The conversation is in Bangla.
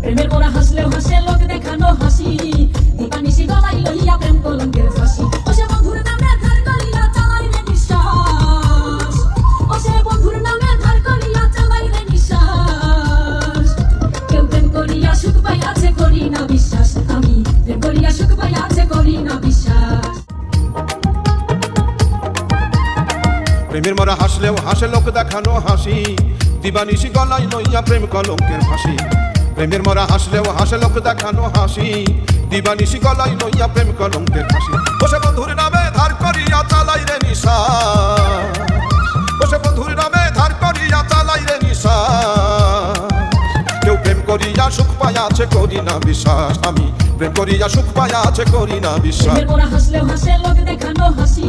প্রেমের মোরা হাসলেও হাসে, লোক দেখানো হাসি। দিবানিসি গলাই লইয়া প্রেম কলঙ্কের ফাঁসি। ও সে বন্ধুর নামে ধার করিয়া চালাই রে নিঃশ্বাস। ও সে বন্ধুর নামে ধার করিয়া চালাই রে নিঃশ্বাস। কেউ প্রেম করিয়া সুখ পাই আছে করি না বিশ্বাস। আমি প্রেম করিয়া প্রেমের মরা হাসলেও হাসে, লোক দেখানো হাসি। দিবানিশি গলাই লইয়া প্রেম কলঙ্কের ফাঁসি। প্রেমের মরা হাসলেও হাসে লোক দেখানো হাসি। দিবানিশি গলাই লইয়া প্রেম কলঙ্কের ফাঁসি। বসে বন্ধুর নামে ধার করিয়া চালাই রে নিশা। বসে বন্ধুর নামে ধার করিয়া চালাই রে নিশা। কেউ প্রেম করিয়া সুখ পায়া আছে করি না বিশ্বাস। আমি প্রেম করিয়া সুখ পায়া আছে করি না বিশ্বাস। হাসলেও হাসে লোক দেখানো হাসি।